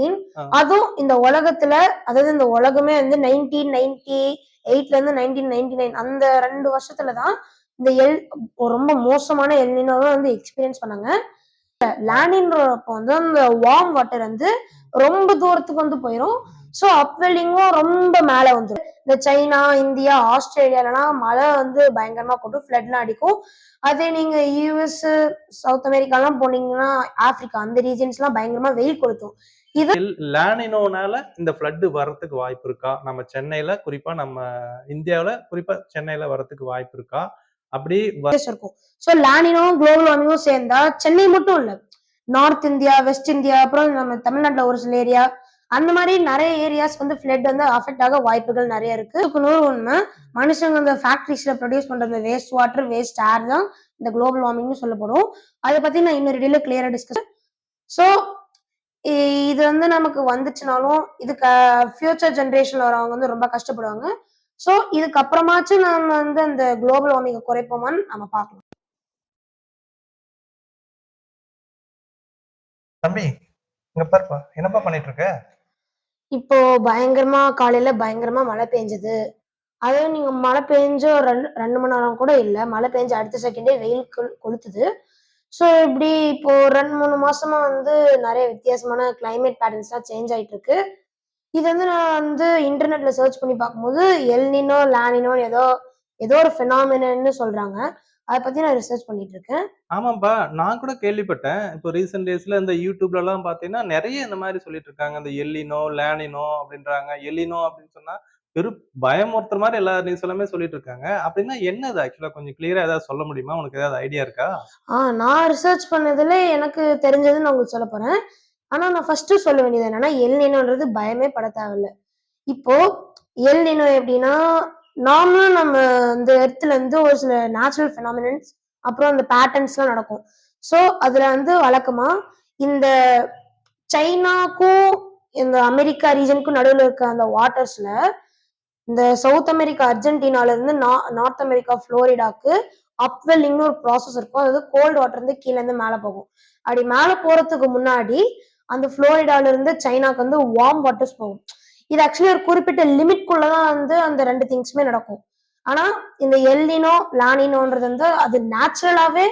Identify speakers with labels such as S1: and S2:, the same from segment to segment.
S1: Fifteen
S2: ஆ.
S1: அதுவும் இந்த உலகத்துல அதாவது இந்த உலகமே வந்து நைன்டீன் நைன்டி எயிட்ல இருந்து நைன்டீன் நைன்டி நைன் அந்த ரெண்டு வருஷத்துல தான் இந்த எல் ரொம்ப மோசமான எல்னினோவை வந்து எக்ஸ்பீரியன்ஸ் பண்ணாங்க. லேண்டின்றப்போ வந்து அந்த வார்ம் வாட்டர் வந்து ரொம்ப தூரத்துக்கு வந்து போயிடும் ஸோ அப்வெல்லிங்கும் ரொம்ப மேலே வந்துடும் இந்த சைனா இந்தியா ஆஸ்திரேலியாலலாம் மழை வந்து பயங்கரமா கொட்டும் ஃப்ளட்லாம் அடிக்கும். அதே நீங்க யூஎஸ் சவுத் அமெரிக்காலாம் போனீங்கன்னா ஆப்பிரிக்கா அந்த ரீஜன்ஸ்லாம் பயங்கரமா வெயில் கொளுத்தும்.
S2: லேனினோனால இந்த ஃப்ளட் வர்றதுக்கு வாய்ப்பு இருக்கா? நம்ம சென்னையில குறிப்பா நம்ம இந்தியாவுல குறிப்பா சென்னையில வர்றதுக்கு வாய்ப்பு இருக்கா? அப்படி
S1: இருக்கும். ஸோ லேனினும் குளோபல் வார்மிங்கும் சேர்ந்தா சென்னை மட்டும் இல்ல. நார்த் இந்தியா வெஸ்ட் இந்தியா அப்புறம் நம்ம தமிழ்நாட்டுல ஒரு சில ஏரியா அந்த மாதிரி நிறைய ஏரியாஸ் வந்து ஃப்ளட் வந்து அஃபெக்ட் ஆக வாய்ப்புகள் நிறைய இருக்கு. நூறு உண்மை மனுஷங்க இந்த ஃபேக்டரிஸ்ல ப்ரொடியூஸ் பண்ற இந்த வேஸ்ட் வாட்டர் வேஸ்ட் ஏர் தான் இந்த குளோபல் வார்மிங்னு சொல்லப்படும். அதை பத்தி நான் இன்னொரு இடையில கிளியரா டிஸ்கஸ் ஸோ இது வந்து நமக்கு வந்துச்சுனாலும் இதுக்கு ஃபியூச்சர் ஜென்ரேஷன்ல வரவங்க வந்து ரொம்ப கஷ்டப்படுவாங்க. ஸோ இதுக்கப்புறமாச்சும் நம்ம வந்து அந்த குளோபல் வார்மிங்கை குறைப்போமான்னு நம்ம பார்க்கலாம்.
S2: தம்பி இங்க பாருப்பா என்னப்பா பண்ணிட்டு இருக்க
S1: இப்போ பயங்கரமா காலையில பயங்கரமா மழை பெஞ்சது. அதே நீங்க மழை பெஞ்ச ரெண்டு ரெண்டு மணி நேரம் கூட இல்ல மழை பெஞ்ச அடுத்த செகண்டே வெயில் கொளு- கொளுத்துது. ஸோ இப்படி இப்போ ரெண்டு மூணு மாசமா வந்து நிறைய வித்தியாசமான கிளைமேட் பேட்டர்ன்ஸ்லாம் சேஞ்ச் ஆயிட்டு இருக்கு. இது வந்து நான் வந்து இன்டர்நெட்ல சர்ச் பண்ணி பார்க்கும்போது எல்னினோ லானினோ ஏதோ ஏதோ ஒரு ஃபினாமினன்னு சொல்றாங்க. அதை பத்தி நான் ரிசர்ச் பண்ணிட்டு இருக்கேன்.
S2: ஆமாப்பா நான் கூட கேள்விப்பட்டேன். இப்போ ரீசெண்ட் டேஸ்ல இந்த யூடியூப்ல எல்லாம் பாத்தீங்கன்னா நிறைய இந்த மாதிரி சொல்லிட்டு இருக்காங்க. இந்த எல்லினோ லேனினோ அப்படின்றாங்க. எல்லினோ அப்படின்னு சொன்னா பெரும் பயமுறுத்துற மாதிரி எல்லா நியூஸ் எல்லாமே சொல்லிட்டு இருக்காங்க அப்படின்னா என்னது ஆக்சுவலா கொஞ்சம் கிளியரா ஏதாவது சொல்ல முடியுமா? உனக்கு ஏதாவது ஐடியா இருக்கா?
S1: ஆ நான் ரிசர்ச் பண்ணதுல எனக்கு தெரிஞ்சது நான் உங்களுக்கு சொல்ல போறேன். ஆனா நான் ஃபர்ஸ்ட் சொல்ல வேண்டியது என்னன்னா எல் நினோன்றது பயமே பட தேவையில்ல. இப்போ எல் நினோ எப்படின்னா நார்மலா நம்ம இந்த எர்த்ல இருந்து ஒரு சில நேச்சுரல் ஃபினாமினன்ஸ் அப்புறம் அந்த பேட்டர்ன்ஸ்லாம் நடக்கும். ஸோ அதுல வந்து வழக்கமா இந்த சைனாக்கும் இந்த அமெரிக்கா ரீஜனுக்கும் நடுவில் இருக்க அந்த வாட்டர்ஸ்ல இந்த சவுத் அமெரிக்கா அர்ஜென்டினால இருந்து நா- நார்த் அமெரிக்கா ஃப்ளோரிடாக்கு அப்வெல்லிங்னு ஒரு ப்ராசஸ் இருக்கும். அதாவது கோல்டு வாட்டர் இருந்து கீழே இருந்து மேலே போகும். அப்படி மேலே போறதுக்கு முன்னாடி அந்த ஃப்ளோரிடால இருந்து சைனாக்கு வந்து வார்ம் வாட்டர்ஸ் போகும். இது ஆக்சுவலி ஒரு குறிப்பிட்ட லிமிட்குள்ளதான் வந்து அந்த ரெண்டு திங்ஸுமே நடக்கும். ஆனா இந்த எல்லினோ லானினோன்றது வந்து அது நேச்சுரலாவே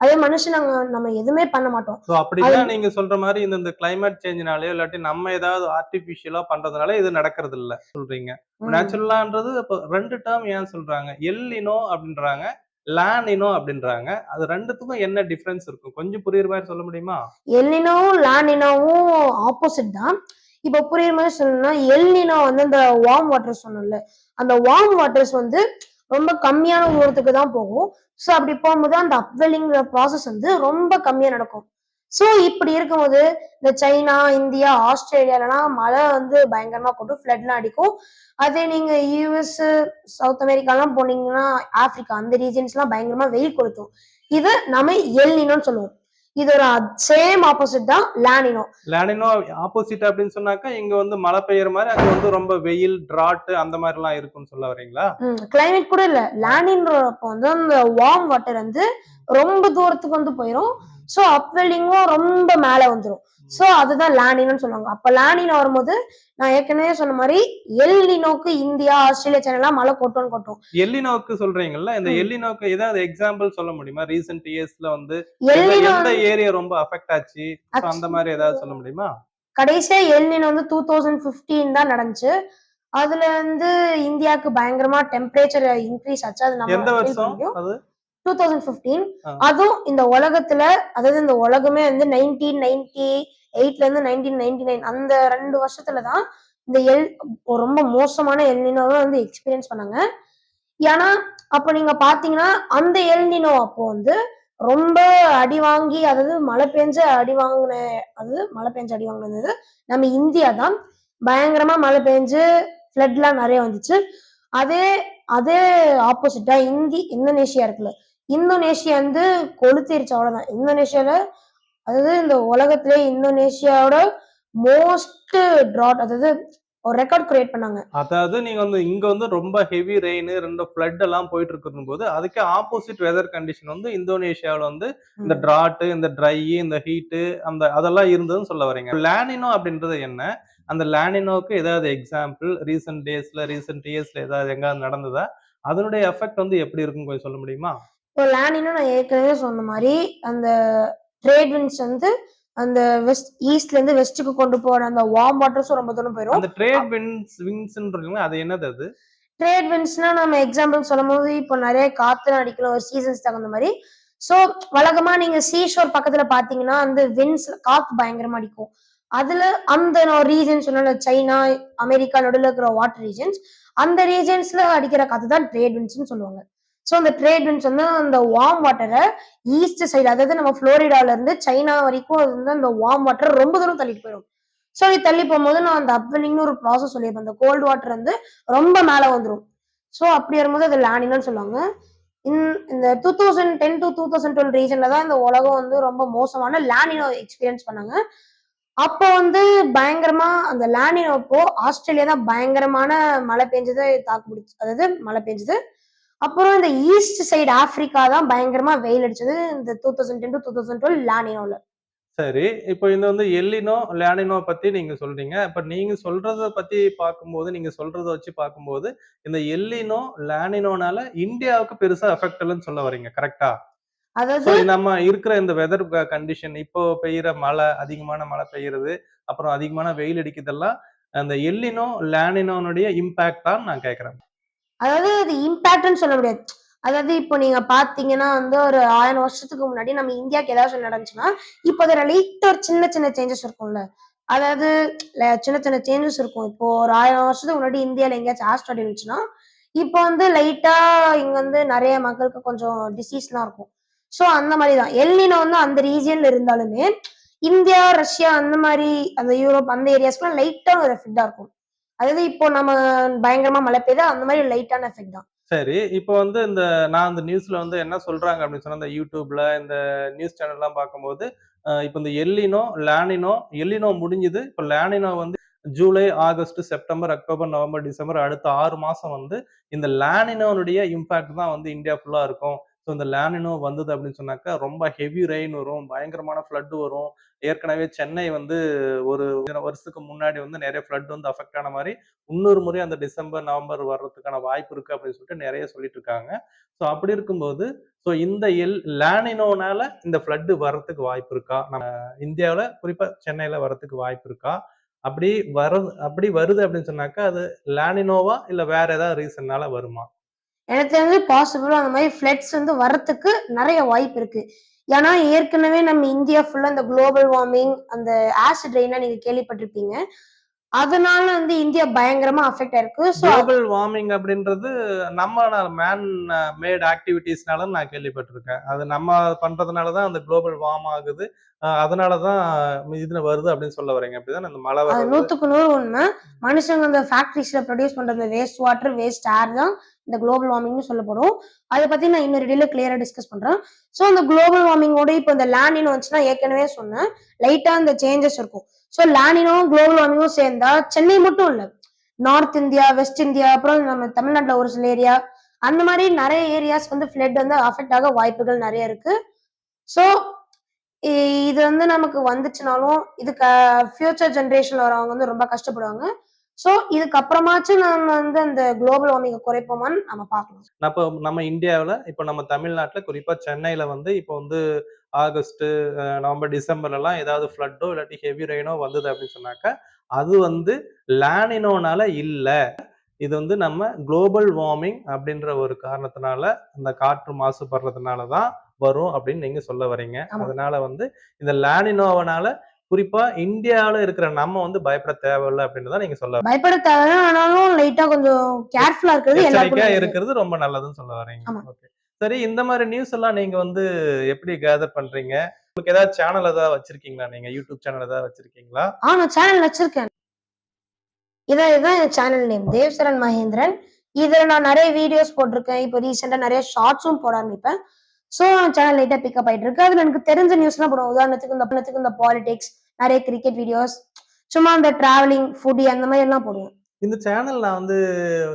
S1: அதே மனுஷன் நாங்க நம்ம எதுவுமே பண்ண மாட்டோம்.
S2: ஸோ அப்படின்னா நீங்க சொல்ற மாதிரி இந்த இந்த கிளைமேட் சேஞ்சினாலே இல்லாட்டி நம்ம ஏதாவது ஆர்டிபிஷியலா பண்றதுனால இது நடக்கிறது இல்ல சொல்றீங்க. நேச்சுரலான்றது இப்போ ரெண்டு டேர்ம் ஏன் சொல்றாங்க? எல்லினோ அப்படின்றாங்க லேனினோ அப்படின்றாங்க. அது ரெண்டுத்துக்கும் என்ன டிஃபரன்ஸ் இருக்கும்? கொஞ்சம் புரியுற மாதிரி சொல்ல முடியுமா?
S1: எல்னினோவும் லானினோவும் ஆப்போசிட் தான். இப்போ புரியுற மாதிரி சொல்லணும்னா எல்னினோ வந்து இந்த வார்ம் வாட்டர் சொன்னோம்ல அந்த வார்ம் வாட்டர்ஸ் வந்து ரொம்ப கம்மியான தூரத்துக்கு தான் போகும். ஸோ அப்படி போகும்போது அந்த அப்வெல்லிங்கிற ப்ராசஸ் வந்து ரொம்ப கம்மியாக நடக்கும். ஸோ இப்படி இருக்கும்போது இந்த சைனா இந்தியா ஆஸ்திரேலியாலலாம் மழை வந்து பயங்கரமாக கொட்டும் ஃப்ளட்லாம் அடிக்கும். அதே நீங்கள் யூஎஸ் சவுத் அமெரிக்காலாம் போனீங்கன்னா ஆப்ரிக்கா அந்த ரீஜன்ஸ்லாம் பயங்கரமாக வெயில் கொளுத்தும். இது நம்ம எல்னினோன்னு சொல்லுவோம். இது ஒரு சேம் ஆப்போசிட் தான் La Nina
S2: La Nina opposite அப்படின்னு சொன்னாக்கா இங்க வந்து மழை பெய்யற மாதிரி அங்க வந்து ரொம்ப வெயில் டிராட் அந்த மாதிரி எல்லாம் இருக்கும்னு சொல்ல வரீங்களா?
S1: கிளைமேட் கூட இல்ல. லேனின்றப்போ வந்து அந்த வார்ம் வாட்டர் வந்து ரொம்ப தூரத்துக்கு வந்து போயிடும் ஸோ அப்வெல்லிங்கும் ரொம்ப மேல வந்துடும் ஸோ அதுதான் லேனினோன்னு சொல்லுவாங்க. அப்ப லேனினோ வரும்போது நான் ஏற்கனவே சொன்ன மாதிரி எல்லினோக்கு இந்தியா ஆஸ்திரேலியா சைனாலாம் மழை கொட்டும்னு கொட்டும்.
S2: எல்லினோக்கு சொல்றீங்கல்ல? இந்த. எல்லினோக்கு ஏதாவது எக்ஸாம்பிள் சொல்ல முடியுமா? ரீசெண்ட் இயர்ஸ்ல வந்து எந்த-
S1: எல்லினோ
S2: ஏரியா ரொம்ப அஃபெக்ட் ஆச்சு? அந்த மாதிரி ஏதாவது சொல்ல முடியுமா?
S1: கடைசியா எல்னினோ வந்து டூ தௌசண்ட் ஃபிஃப்டீன் தான் நடந்துச்சு. அதுல வந்து இந்தியாவுக்கு பயங்கரமா டெம்பரேச்சர் இன்க்ரீஸ் ஆச்சு. அது நம்ம டூ தௌசண்ட் ஃபிஃப்டீன்
S2: ஆ.
S1: அதுவும் இந்த உலகத்துல அதாவது இந்த உலகமே வந்து நைன்டீன் நைன்டி எயிட்ல இருந்து நைன்டீன் நைன்டி நைன் அந்த ரெண்டு வருஷத்துல தான் இந்த எல் ரொம்ப மோசமான எல்னினோவை வந்து எக்ஸ்பீரியன்ஸ் பண்ணாங்க. ஏன்னா அப்ப நீங்க பாத்தீங்கன்னா அந்த எல்னினோ அப்போ வந்து ரொம்ப அடி வாங்கி அதாவது மழை பெஞ்ச அடி வாங்கின அது மழை பெஞ்ச அடி வாங்கினது நம்ம இந்தியா தான். பயங்கரமா மழை பெஞ்சு ஃப்ளட்லாம் நிறைய வந்துச்சு. அதே அதே ஆப்போசிட்டா இந்தி இந்தோனேஷியா இருக்குல்ல இந்தோனேஷியா வந்து கொளுத்திருச்சு அவ்வளவுதான். இந்தோனேஷியால அதாவது இந்த உலகத்திலே இந்தோனேஷியாவோட மோஸ்ட் ட்ராட் அதாவது ஒரு ரெக்கார்ட் கிரியேட் பண்ணாங்க.
S2: அதாவது நீங்க வந்து இங்க வந்து ரொம்ப ஹெவி ரெயின் ரெண்டு ஃப்ளட் எல்லாம் போயிட்டு இருக்கும் போது அதுக்கு ஆப்போசிட் வெதர் கண்டிஷன் வந்து இந்தோனேஷியாவில் வந்து இந்த
S1: ம்.
S2: டிராட் இந்த ட்ரை இந்த ஹீட்டு அந்த அதெல்லாம் இருந்ததுன்னு சொல்ல வரீங்க. லேனினோ அப்படின்றது என்ன? அந்த லேனினோக்கு ஏதாவது எக்ஸாம்பிள் ரீசெண்ட் டேஸ்ல ரீசெண்ட் இயர்ஸ்ல ஏதாவது எங்காவது நடந்ததா? அதனுடைய எஃபெக்ட் வந்து எப்படி இருக்கும் கொஞ்சம் சொல்ல முடியுமா?
S1: இப்போ லேனினும் நான் ஏற்கனவே சொன்ன மாதிரி அந்த ட்ரேட் விண்ட்ஸ் வந்து அந்த வெஸ்ட் ஈஸ்ட்ல இருந்து வெஸ்ட்டுக்கு கொண்டு போற அந்த வார்ம் வாட்டர்ஸும் ரொம்ப தூரம் போயிடும்
S2: அந்த ட்ரேட் வின்ஸ் வின்ஸ்ன்றீங்களா? அது என்னது அது?
S1: ட்ரேட் விண்ட்ஸ்னா நம்ம எக்ஸாம்பிள் சொல்லும் போது இப்போ நிறைய காத்து அடிக்கல ஒரு சீசன்ஸ் தகுந்த மாதிரி. ஸோ வழக்கமா நீங்க சீஷோர் பக்கத்துல பாத்தீங்கன்னா அந்த விண்ட்ஸ் காத்து பயங்கரமா அடிக்கும். அதுல அந்த ரீஜன் சொன்ன சைனா அமெரிக்கா நடுவில் இருக்கிற வாட்டர் ரீஜன்ஸ் அந்த ரீஜன்ஸ்ல அடிக்கிற காத்து தான் ட்ரேட் விண்ட்ஸ்னு சொல்லுவாங்க. ஸோ அந்த ட்ரேட் விண்ட்ஸ் வந்து அந்த வார்ம் வாட்டரை ஈஸ்ட் சைடு அதாவது நம்ம ஃப்ளோரிடால இருந்து சைனா வரைக்கும் அது வந்து அந்த வார்ம் வாட்டரை ரொம்ப தூரம் தள்ளிட்டு போயிடும். ஸோ அப்படி தள்ளி போகும்போது நான் அந்த அப்வெல்லிங்னு ஒரு ப்ராசஸ் சொல்லியிருப்பேன். அந்த கோல்டு வாட்டர் வந்து ரொம்ப மேலே வந்துடும் ஸோ அப்படி வரும்போது அது லேனினு சொல்லுவாங்க. இந்த two thousand ten to two thousand twelve ரீஜன்ல தான் இந்த உலகம் வந்து ரொம்ப மோசமான லேனினோ எக்ஸ்பீரியன்ஸ் பண்ணாங்க. அப்போ வந்து பயங்கரமா அந்த லேனினோ அப்போ ஆஸ்திரேலியா தான் பயங்கரமான மழை பெஞ்சது தாக்கு பிடிச்சி அதாவது மழை பெஞ்சது. அப்புறம் இந்த ஈஸ்ட் சைடு ஆப்பிரிக்கா தான் பயங்கரமா வெயில் அடிச்சது. இந்த two thousand ten to two thousand twelve லேனினோல.
S2: சரி இப்போ இந்த வந்து எல்லினோ லேனினோ பத்தி நீங்க சொல்றீங்க. இப்ப நீங்க சொல்றத பத்தி பார்க்கும்போது நீங்க சொல்றத வச்சு பார்க்கும்போது இந்த எல்லினோ லேனினோனால இந்தியாவுக்கு பெருசா எஃபெக்ட் இல்லைன்னு சொல்ல வரீங்க கரெக்டா
S1: அதாவது
S2: நம்ம இருக்கிற இந்த வெதர் கண்டிஷன் இப்போ பெய்யுற மழை அதிகமான மழை பெய்யுறது அப்புறம் அதிகமான வெயில் அடிக்குதெல்லாம் அந்த எல்லினோ லேனினோனுடைய இம்பாக்ட் தான் நான் கேட்கறேன்
S1: அதாவது அது இம்பாக்ட்னு சொல்ல முடியாது. அதாவது இப்போ நீங்க பாத்தீங்கன்னா வந்து ஒரு ஆயிரம் வருஷத்துக்கு முன்னாடி நம்ம இந்தியாவுக்கு ஏதாச்சும் நடந்துச்சுன்னா இப்போ அதில் லைட் ஒரு சின்ன சின்ன சேஞ்சஸ் இருக்கும்ல. அதாவது சின்ன சின்ன சேஞ்சஸ் இருக்கும். இப்போ ஒரு ஆயிரம் வருஷத்துக்கு முன்னாடி இந்தியாவில் எங்கேயாச்சும் ஆஸ்ட்ராய்டு இருந்துச்சுன்னா இப்போ வந்து லைட்டா இங்க வந்து நிறைய மக்களுக்கு கொஞ்சம் டிசீஸ்லாம் இருக்கும். ஸோ அந்த மாதிரி தான் எல்னினோ வந்து அந்த ரீஜியன்ல இருந்தாலுமே இந்தியா ரஷ்யா அந்த மாதிரி அந்த யூரோப் அந்த ஏரியாஸ்க்குலாம் லைட்டா ஒரு ஃபிட்டா இருக்கும். அதாவது இப்போ நம்ம பயங்கரமா மழை பெய்யுது அந்த மாதிரி லைட்டான எஃபெக்ட் தான்.
S2: சரி இப்போ வந்து இந்த நான் அந்த நியூஸ்ல வந்து என்ன சொல்றாங்க அப்படின்னு சொன்னா இந்த யூடியூப்ல இந்த நியூஸ் சேனல்லாம் பார்க்கும்போது இப்போ இந்த எல்லினோ லேனினோ எல்லினோ முடிஞ்சுது. இப்போ லேனினோ வந்து July August September October November December அடுத்த ஆறு மாசம் வந்து இந்த லேனினோனுடைய இம்பாக்ட் தான் வந்து இந்தியா ஃபுல்லா இருக்கும். ஸோ இந்த லேனினோ வந்தது அப்படின்னு சொன்னாக்கா ரொம்ப ஹெவி ரெயின் வரும் பயங்கரமான ஃப்ளட் வரும். ஏற்கனவே சென்னை வந்து ஒரு வருஷத்துக்கு முன்னாடி வந்து நிறைய ஃப்ளட் வந்து அஃபெக்ட் ஆன மாதிரி இன்னொரு முறை அந்த டிசம்பர் நவம்பர் வர்றதுக்கான வாய்ப்பு இருக்கு அப்படின்னு சொல்லிட்டு நிறைய சொல்லிட்டு இருக்காங்க. ஸோ அப்படி இருக்கும்போது ஸோ இந்த எல் லேனினோனால இந்த ஃப்ளட்டு வர்றதுக்கு வாய்ப்பு இருக்கா? நம்ம இந்தியாவில் குறிப்பாக சென்னையில் வர்றதுக்கு வாய்ப்பு இருக்கா? அப்படி வர அப்படி வருது அப்படின்னு சொன்னாக்கா அது லேனினோவா இல்லை வேற ஏதாவது ரீசன்னால வருமா?
S1: எனக்கு தெரிஞ்சு பாசிபிள் அந்த மாதிரி ஃப்ளட்ஸ் வந்து வரத்துக்கு நிறைய வாய்ப்பு இருக்கு. ஏன்னா ஏற்கனவே நம்ம இந்தியா ஃபுல்லா இந்த குளோபல் வார்மிங் அந்த ஆசிட் ரெயினா நீங்க கேள்விப்பட்டிருப்பீங்க. அதனால வந்து இந்தியா பயங்கரமா அஃபெக்ட் ஆயிருக்கு.
S2: குளோபல் வார்மிங் அப்படின்றது நம்ம மேன் மேட் ஆக்டிவிட்டீஸ்னால நான் கேள்விப்பட்டிருக்கேன். அது நம்ம பண்றதுனால தான் அந்த குளோபல் வார்ம் ஆகுது. அதனால தான் இதுல வருது அப்படின்னு சொல்ல வரீங்க. அப்படிதான் அந்த மழை
S1: அது
S2: வர்றது.
S1: நூத்துக்கு நூறு உண்மை. மனுஷங்க இந்த ஃபேக்டரிஸ்ல ப்ரொடியூஸ் பண்ற இந்த வேஸ்ட் வாட்டர் வேஸ்ட் ஏர் தான். இந்த குளோபல் வார்மிங்னு சொல்லப்படும். அதை பத்தி நான் இன்னொரு டீல கிளியரா டிஸ்கஸ் பண்றேன். ஸோ அந்த குளோபல் வார்மிங்கோட இப்போ இந்த லேண்டினோ வந்துச்சுன்னா ஏற்கனவே சொன்னேன். லைட்டா அந்த சேஞ்சஸ் இருக்கும். ஸோ லேண்டினும் குளோபல் வார்மிங்கும் சேர்ந்தா சென்னை மட்டும் இல்லை. நார்த் இந்தியா வெஸ்ட் இந்தியா அப்புறம் நம்ம தமிழ்நாட்டில் ஒரு சில ஏரியா அந்த மாதிரி நிறைய ஏரியாஸ் வந்து ஃப்ளட் வந்து அஃபெக்ட் ஆக வாய்ப்புகள் நிறைய இருக்கு. ஸோ இது வந்து நமக்கு வந்துச்சுனாலும் இதுக்கு ஃபியூச்சர் ஜென்ரேஷன்ல வரவங்க வந்து ரொம்ப கஷ்டப்படுவாங்க. ஸோ இதுக்கு அப்புறமாச்சும் நம்ம வந்து அந்த குளோபல் வார்மிங்கை குறைப்போமான்னு நம்ம பார்க்கலாம்.
S2: அப்போ நம்ம இந்தியாவில் இப்போ நம்ம தமிழ்நாட்டில் குறிப்பா சென்னையில வந்து இப்போ வந்து ஆகஸ்ட் அஹ் நவம்பர் டிசம்பர்லாம் ஏதாவது ஃப்ளட்டோ இல்லாட்டி ஹெவி ரெயினோ வந்தது அப்படின்னு சொன்னாக்கா அது வந்து லேனினோனால இல்லை. இது வந்து நம்ம குளோபல் வார்மிங் அப்படின்ற ஒரு காரணத்தினால அந்த காற்று மாசுபடுறதுனால தான் வரும் அப்படின்னு நீங்க சொல்ல வரீங்க. அதனால வந்து இந்த லேனினோவனால குறிப்பா இந்தியாவுல இருக்கிற நம்ம வந்து பயப்பட தேவையில்லை அப்படின்னு தான் நீங்க சொல்ல
S1: பயப்பட தேவை ஆனாலும் லைட்டா கொஞ்சம் கேர்ஃபுல்லா இருக்கிறது
S2: எச்சரிக்கையா. இருக்கிறது ரொம்ப நல்லதுன்னு சொல்ல வரீங்க. ஓகே சரி இந்த மாதிரி நியூஸ் எல்லாம் நீங்க வந்து எப்படி கேதர் பண்றீங்க? உங்களுக்கு ஏதாவது சேனல் ஏதாவது வச்சிருக்கீங்களா? நீங்க யூடியூப் சேனல் ஏதாவது வச்சிருக்கீங்களா?
S1: ஆ நான் சேனல் வச்சிருக்கேன். இதான் இதுதான் என் சேனல் நேம் தேவ்சரன் மகேந்திரன். இதுல நான் நிறைய வீடியோஸ் போட்டிருக்கேன். இப்போ ரீசெண்டா நிறைய ஷார்ட்ஸும் போட ஆரம்பிப்பேன். ஸோ சேனல் லைட்டா பிக்கப் ஆயிட்டு இருக்கு அதுல எனக்கு தெரிஞ்ச நியூஸ்லாம் போடுவேன். உதாரணத்துக்கு இந்த உதாரணத்துக்கு இந்த பாலிடிக்ஸ் நிறைய கிரிக்கெட் வீடியோஸ் சும்மா அந்த டிராவலிங் ஃபுடி அந்த மாதிரி எல்லாம் போடுவேன்
S2: இந்த சேனல் நான் வந்து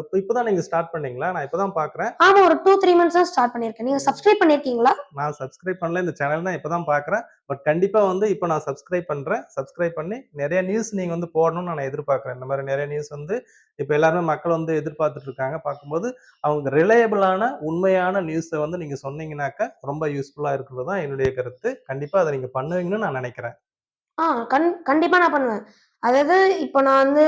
S2: இப்ப இப்பதான் நீங்க ஸ்டார்ட் பண்ணீங்களா? நான் இப்பதான் பாக்குறேன்.
S1: ஆமா ஒரு டூ த்ரீ மந்த்ஸ் தான் ஸ்டார்ட் பண்ணிருக்கேன் நீங்க சப்ஸ்கிரைப் பண்ணிருக்கீங்களா?
S2: நான் சப்ஸ்கிரைப் பண்ணல இந்த சேனல் தான் இப்பதான் பாக்குறேன். பட் கண்டிப்பா வந்து இப்போ நான் சப்ஸ்கிரைப் பண்றேன். சப்ஸ்கிரைப் பண்ணி நிறைய நியூஸ் நீங்க வந்து போடணும்னு நான் எதிர்பார்க்கறேன். இந்த மாதிரி நிறைய நியூஸ் வந்து இப்போ எல்லாருமே மக்கள் வந்து எதிர்பார்த்துட்டு இருக்காங்க. பார்க்கும்போது அவங்க ரிலையபிளான உண்மையான நியூஸை வந்து நீங்க சொன்னீங்கன்னாக்கா ரொம்ப யூஸ்ஃபுல்லா இருக்கிறது தான் என்னுடைய கருத்து. கண்டிப்பா அதை நீங்க பண்ணுவீங்கன்னு நான் நினைக்கிறேன்.
S1: ஆ கண் கண்டிப்பாக நான் பண்ணுவேன். அதாவது இப்போ நான் வந்து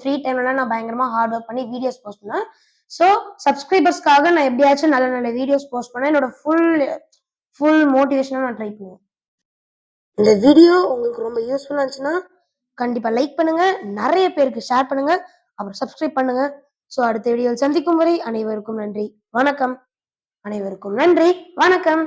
S1: ஃப்ரீ டைம்லலாம் நான் பயங்கரமாக ஹார்ட் ஒர்க் பண்ணி வீடியோஸ் போஸ்ட் பண்ணேன் ஸோ சப்ஸ்கிரைபர்ஸ்க்காக நான் எப்படியாச்சும் நல்ல நல்ல வீடியோஸ் போஸ்ட் பண்ணேன் என்னோட ஃபுல் ஃபுல் மோட்டிவேஷனாக நான் ட்ரை பண்ணுவேன். இந்த வீடியோ உங்களுக்கு ரொம்ப யூஸ்ஃபுல்லாக இருந்துச்சுன்னா கண்டிப்பாக லைக் பண்ணுங்கள் நிறைய பேருக்கு ஷேர் பண்ணுங்கள் அப்புறம் சப்ஸ்கிரைப் பண்ணுங்கள் ஸோ அடுத்த வீடியோவில் சந்திக்கும் வரை அனைவருக்கும் நன்றி. வணக்கம். அனைவருக்கும் நன்றி. வணக்கம்.